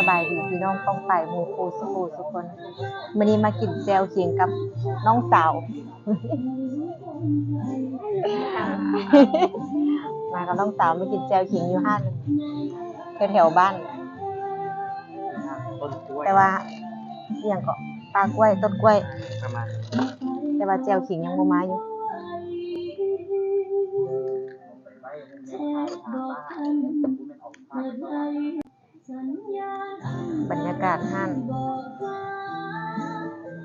สบายดีพี่น้องต้องไปหมู่ครูสุขูทุกคนวันนี้มากินแจวเคียงกับน้องสาว มากับน้องสาวมากินแจวเคียงอยู่ห้านแถวแถวๆบ้าน ต้นกล้วยแต่ว่าเอียงก็ปลากล้วยต้นกล้วย ประมาณแต่ว่าแจวขิงยังบ่มาอยู่ากาศห้าน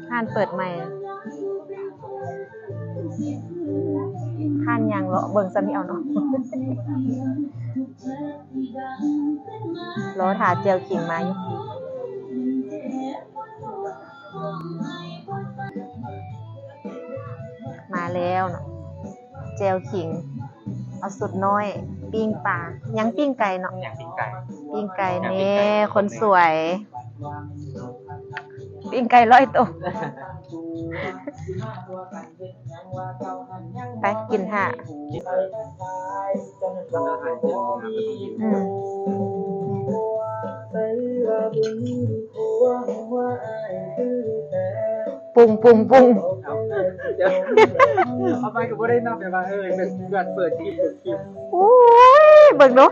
ห้านเปิดใหม่ห้านยังเลาะเบิ่งซะนี่เอาเนาะรอถาเจียวขิงมาอยู่มาแล้วเนาะเจลขิง เอาสุดน้อย ปิ้งปลายังปิ้งไก่เนาะอย่างปิ้งไก่ปิ้งไก่นี่คนสวย ปิ้งไก่ร้อยตัวไปกินห่ะมันอาหารเย็นนะครับอืมปรุงปรุงปรุงเดี๋ยวเอาไปก็บ่ได้นับแบบว่าเออเป็นการเปิดคลิปเปิดคลิปโอ้ยเบิ่งดู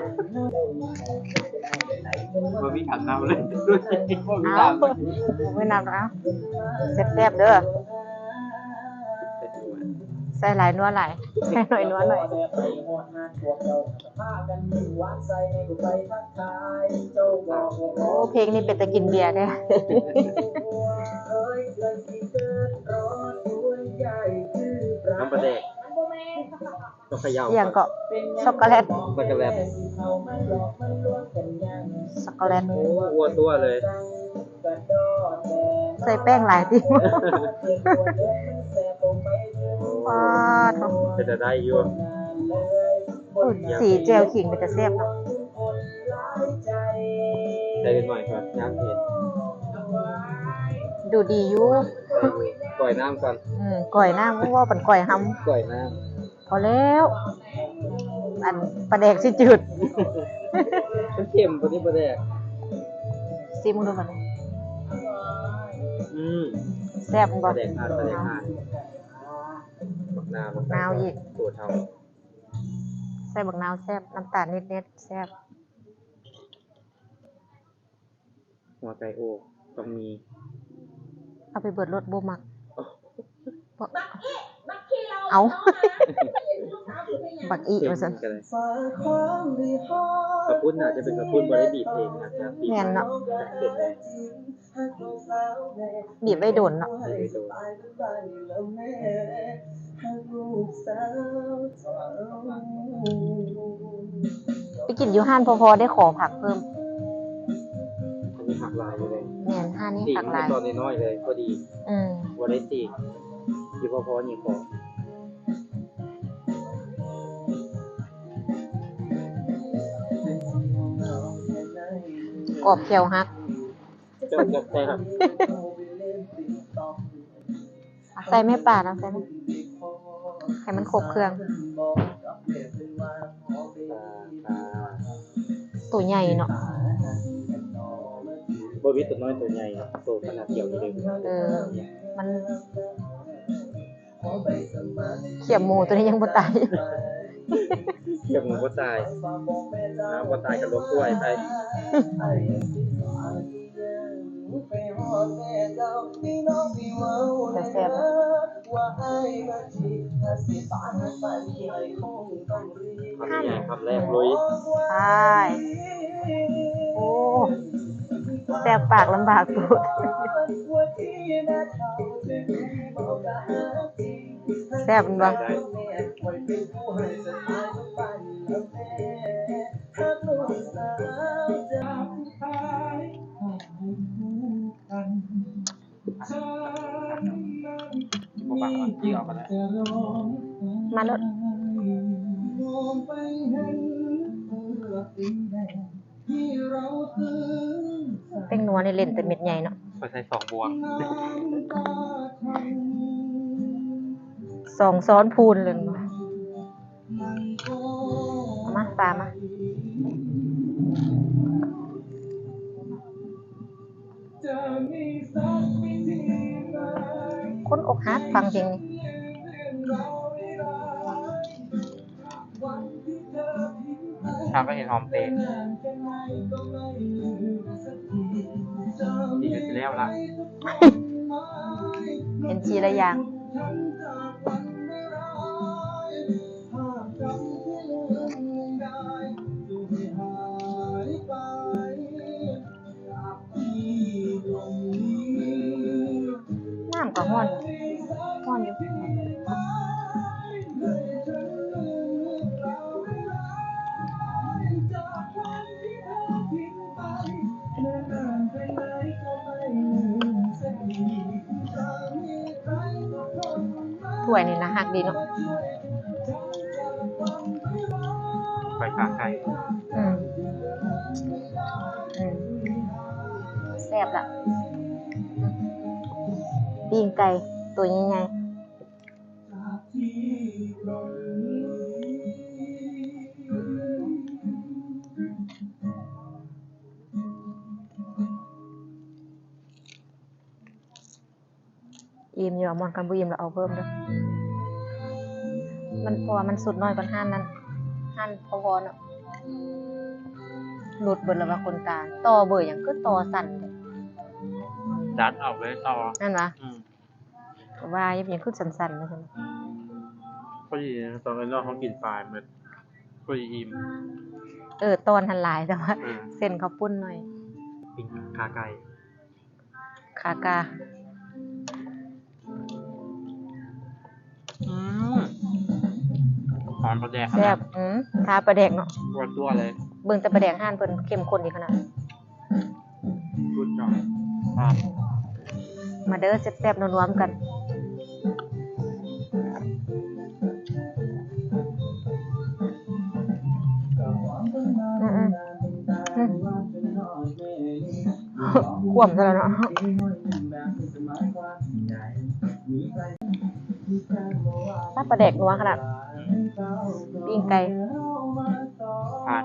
บ่มีขันน้ำเลยด้วยบ่มีเอาน้ำไม่นำแล้วแซ่บๆเด้อ ใส่หลายนัวหลายใส่หน่อยนัวหน่อย โอ้เพลงนี้เป็นตะกินเบียร์ได้น้ำปลาแดกก็เขย่าอย่างก็ช็อกโกแลตมันก็แบบ ช็อกโกแลตโอ้อ้วนตัวเลย ใส่แป้งหลายทีว้าทจะจะได้อยู่สีเจลขิงเป็นจะแซ่บเนาะใส่นิดหน่อยก่อนย่างเผ็ดดูดีอยู่ปล่อยน้ำก่อนอืมก่อยหน้าเพราะว่าปันก่อยหปล่อยน้ำพอแล้ว อันปลาแดกสิจืดำ มันเค็มกว่านี้ปลาแดกซิมดูมันอืมแซ่บบ่ปลาแดกทานปลาแดกทานบักนาวบักนาวอีก ตัวเท่าใส่บักนาวแซ่บน้ำตาลนิดๆแซ่บหัวไก่โอกต้องมี เอาไปเบิดรถบ่มักบ่ เอา บักอีเค็มว่าซั่นกันเลยกระพุ้นอาจจะเป็นกระพุ้นบริบีบเองอาจจะบีบแม่นเนาะเสร็จเลยบีบไว้โดนเนาะบีบไปโดนไปกินอยู่ห้านพอๆได้ขอผักเพิ่มอันนี้หักลายเลยแม่นห้านนี้ตีผักหลายตอนน้อยๆเลยพอดีอืมวันได้ตีที่พอพอนี่พอ กรอบแควฮักเจ้าจะแต่ครับใส่ไม่ป่านะใส่ไหมให้มันครบเครื่องอ่าตัวใหญ่เนาะบวิตัวน้อยตัวใหญ่ครับตัวขนาดเดียวนี่เลยเออ มันเขียบหมูตัวนี้ยังบ่ตาย เทียบหมูก็ตายน้ำก็ตายกับลมกล้วยไปแต่แซ่บอะคำใหญ่คำแรกลุยใช่โอ้แซ่บปากลำบากตูดแซ่บมันบ่ได้ ผมฟังก่อนที่ออกมาแล้วมาลดเป็นนัวในเล่นแต่เม็ดใหญ่เนาะไปใส่สองบวงสองซ้อนพูนเลยมาเอามาปลามาคนอกหักฟังเพลงนี้ทำก็เห็นหอมเตะดีอยู่ที่แล้วละ เป็นชีละอย่าง หักดีเนาะไปขาไก่อืมอืมแซ่บละปิ้งไก่ตัวใหญ่ๆอิ่มอยู่อะมอนกันบุอิ่มแล้วเอาเพิ่มเด้อ มันเพราะว่ามันสุดน้อยกว่าห้านนั้นห้านพอๆเนาะหลุดเบิดแล้วว่าคนตาต่อเบออย่างคือต่อสั่นเด้อดัดออกเลยต่อนั่นวะอืมว่ายังคือสั่นๆนะคุณพอดีตอนนั้นเขากินปลายมันพอดีอิ่มเออตอนทันหลายแต่ว่าเออเส้นเขาวปุ้นหน่อยกินขาไก่คากา หอมประแดกแซ่บอืมทาปลาแดกเนาะตัวตัวเลยเบิ่งแต่ปลาแดกห้านเพิ่นเข้มข้นดีขนาดรุดจอยครับมาเด้อแซ่บๆนัวๆกัน อืมๆอืมขวมซะแล้วเนาะถ้าปลาแดกนัวขนาด ปิ้งไก่ผ่าน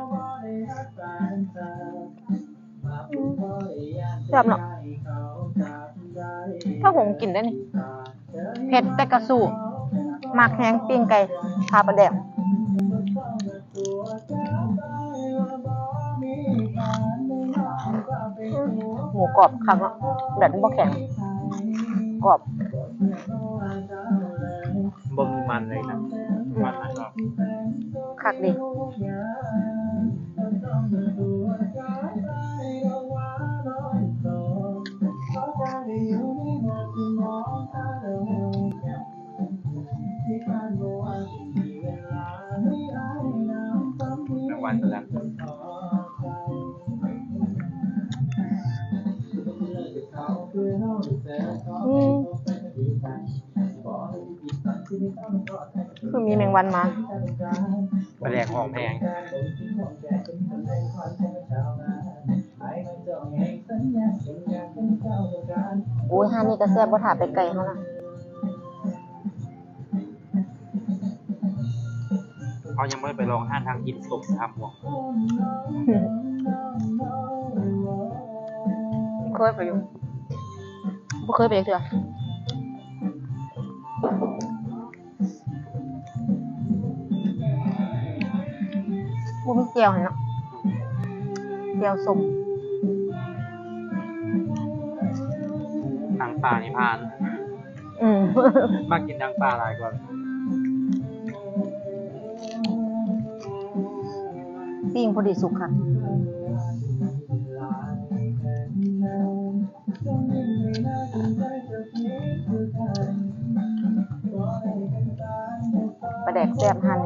แซ่บเนาะถ้าผมกินได้นี่เผ็ดแต่กระสูมากแห้งปิ้งไก่ทาปลาแดกหมูกรอบคักเนาะแบบมันบ่แข็งกรอบบ่มีมันเลยนะ คักดี งวันมาประแดกหอมแพงโอ้ยห้านี่ก็แซ่บบ่ถาไปไกลเขานะเขายังไม่ได้ไปลองห้านทางกินสุกทำหมวกเคยไปอยู่บ่เคยไปเลยเถอ บ่มีเจียวให้เนาะเจียวส้มนางปลานิพาน อืม มากกินนางปลาหลายกว่าปิ้งพอดีสุกค่ะปลาแดกแซ่บหั่น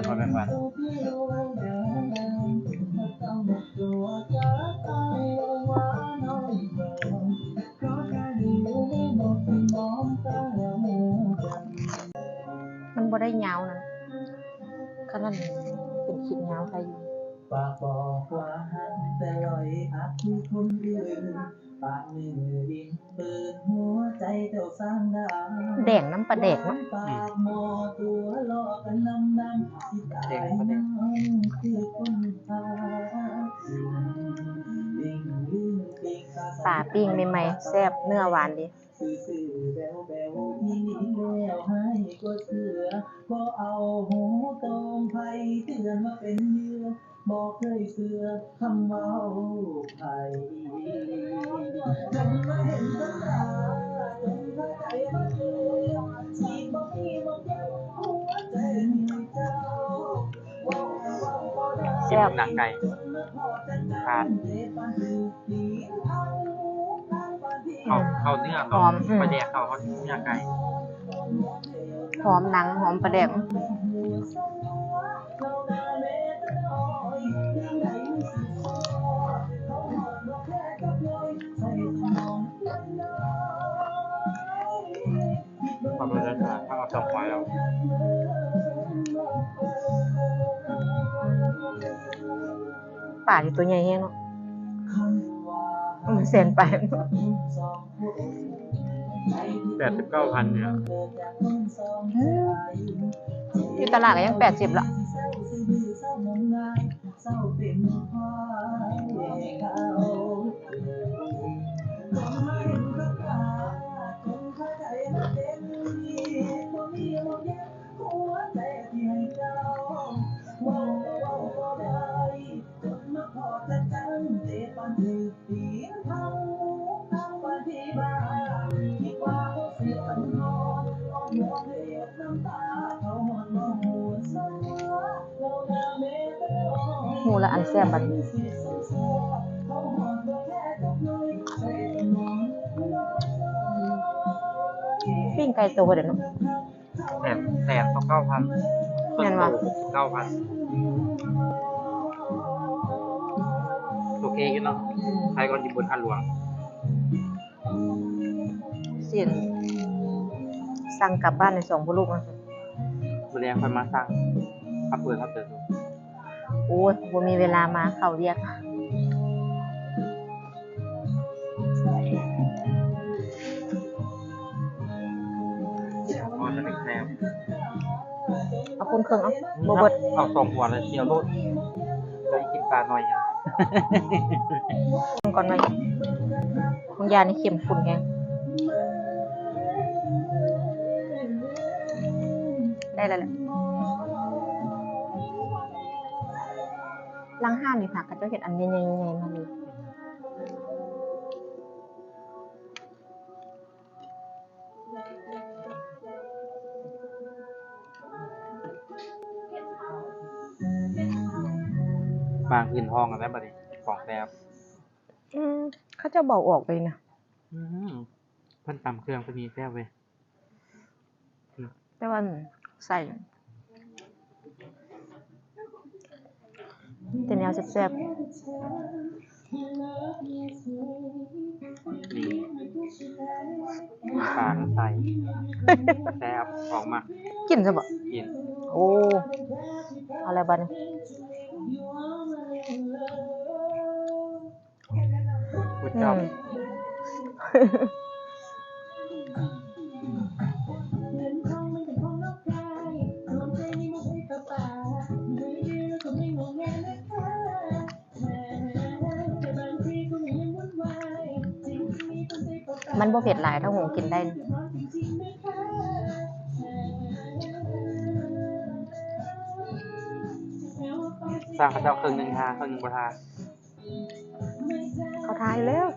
พันพอแมงวันมันบ่ได้ยาวนะขนาดเป็นคลิปยาวใครอยู่ปากบอกว่าหันแต่ลอยอักมีคนอื่นปากมือดินปืนหัวใจเจ้าสร้างดาแดงน้ำปลาแดกเนาะปากหมอตัวลอกันนำนั้นที่ตายนั้นคือคนพาดิ่งลืมดิ่งปลาปิ้งใหม่ๆแซ่บเนื้อหวานดีบอกเคยเสือคำเมาไผจนมาเห็นกับตา บ่ได้กินหนังไก่ทานเขาเขาเนื้อเขาหอมอืมไปแดกเขาเขาเนื้อไก่หอมหนังหอมปลาแดก ป่าที่ตัวใหญ่แฮงเนาะมันแสนไปแปดสิบเก้าพันเนี่ยอยู่ตลาดก็ยัง80ละ ปิ้งไก่โตเด้อเนาะแสนแสนสองเก้าพันแม่นวะเก้าพันโอเคกันเนาะใครก่อนอยู่บนทันหลวงเสียนสั่งกลับบ้านในสองพ่อลูกนะบริเวณคนมาสร้างขับเปิดขับเปิดดูโอ้ยบ่มีเวลามาเข้าเรียก คนเครื่องเอาบ่เบิดเอาสองหัวเลยเชียวโลดจะกินปลาหน่อยยังก่อนหน่อยบางยานี่เข้มข้นแฮงได้แล้วแหละล้างห้ามนี่ผักก็จะเห็ดอันใหญ่ๆๆมาเลย พื้นห้องกันได้บัดนี้ของแซมอืมเขาจะเบาออกเลยนะอืมเพิ่นตำเครื่องเพิ่นมีแซ่บเว้ยแต่ว่าใส่แต่แนวแซ่บนี่ปลาใส่แซ่บออกมาๆกินซะบ่กิน โอ้ เอาอะไรบ้าด นกุดอืจอบมมันบ่เผ็ดหลายถ้าหงกินได้ สร้างข้าวเจ้าเครื่องหนึงทาเครื่องหนึงบ่ทา เขาทายแล้ว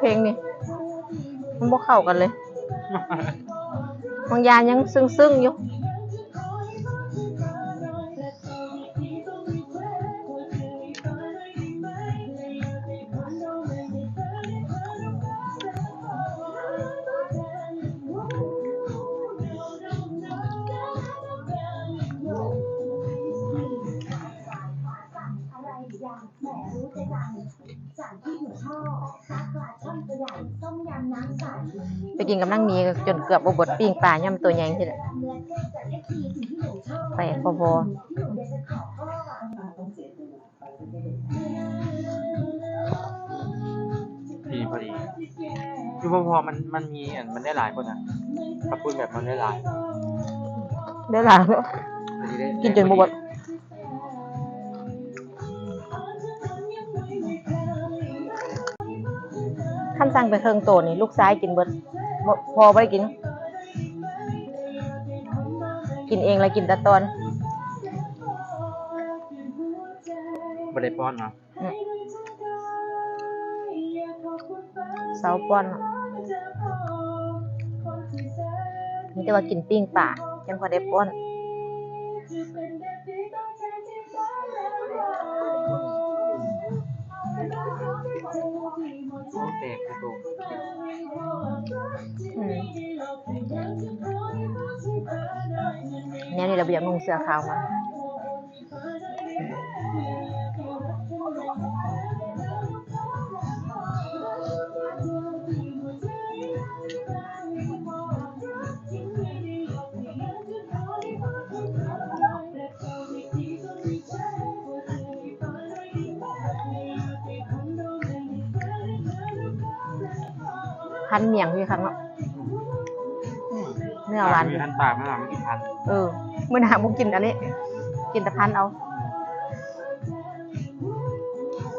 เเพลงนี่มันบ่เข้ากันเลย บางอยา ไปกินกับนั่งมีจนเกือบบ่เบดปิ้งปลาย่ำตัวใหญ่ทีละเนื้อเส้นจะเล็กทีสิ่งที่หนูชอบแปลกพอที่หนูอยากจะขอพ่อดีพอดีคือพอพอมันมันมีอันมันได้หลายคนอะขอบคุณแบบมันได้หลายๆได้หลายแล้วพอดีได้กินจนบ่เบ นสั่งไปเครื่องโตนี่ลูกซ้ายกินเบิดบ่พอบ่ได้กิน กินเองแล้วกินแต่ตอนบ่ได้ป้อนเนาะอืมเสาป้อนเนาะนี่แต่ว่ากินปิ้งป่ายังพอได้ป้อน ตกกระตุกอืมแนวนี้เราเบียกนุ่งเสื้อขาวมา พันเมียงพี่ครั้งเนาะอืมเนื้อหวานมีทันปากไม่หลังไม่กินทันเออเมื่อหนามุกินอันนี้กินแต่พันเอา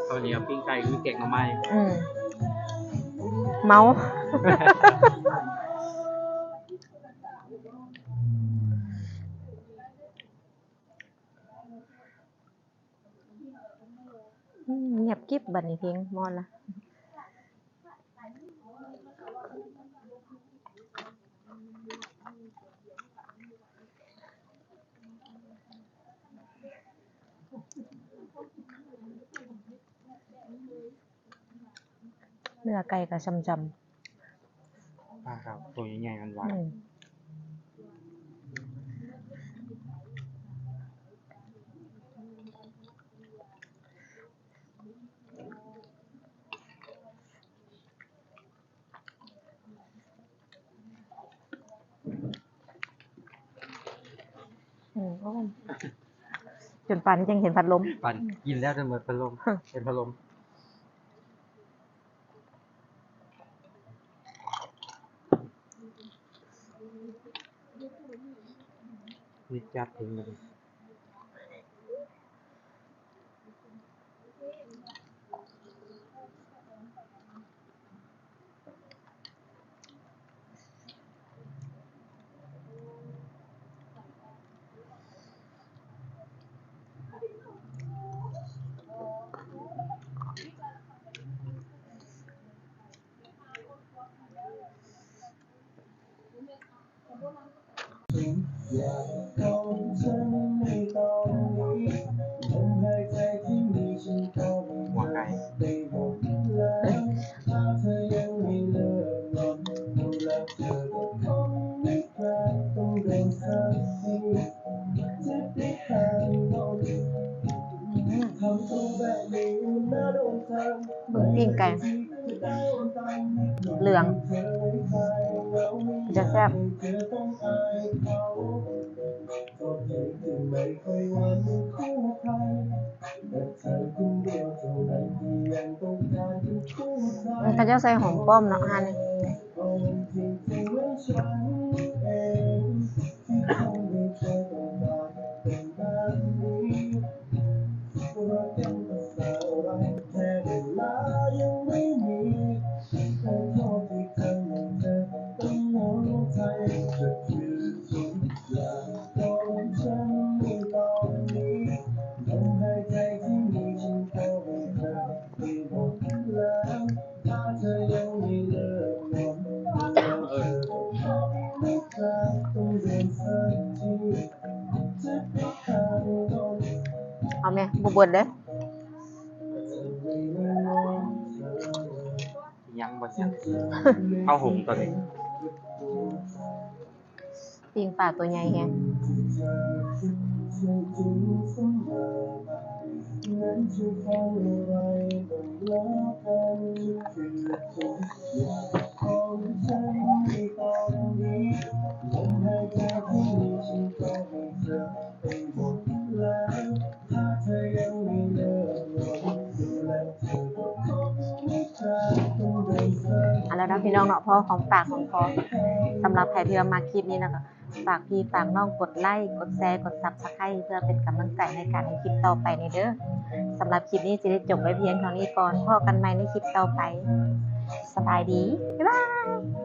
ตอนนี้เอาปิ้งไก่คือเก่งมาไหมอืมเมาอืมเงียบกิ๊บบัดนี้เพลงมอนละ เนื้อไก่กับจำจปลาครับตัวใหญ่ๆมันหวาำนอืมอืมโอ้ยจนป่านนี้ยังเห็นพัดลม ปั่นกินแล้วจะเหมือนพัดลมเป็นพัดลม นี่จับ ปิ้งไก่เหลือง จะแซ่บเธอต้องอายเขาก็เพียงแต่ไม่ค่อยหวันคู่ใครแต่เธอคนเดียวเท่านั้นที่ยังต้องการเป็นคู่ใจมันเขาเจะใส่หอมป้อมเนาะฮะนี่ บ่เบิดเด้อยังบ่เสียงเอาหงตัวนี้ปิงปลาตัวใหญ่แฮงเองเนาะพอของปากของคอสำหรับใครที่ว่ามาคลิปนี้นะคะฝากพี่ฝากน้องกดไลค์กดแชร์กดซับสไครต์เพื่อเป็นกำลังใจในการให้คลิปต่อไปในเด้อสำหรับคลิปนี้จะได้จบไว้เพียงเท่านี้ก่อนพอกันใหม่ในคลิปต่อไปสบายดีบ๊ายบาย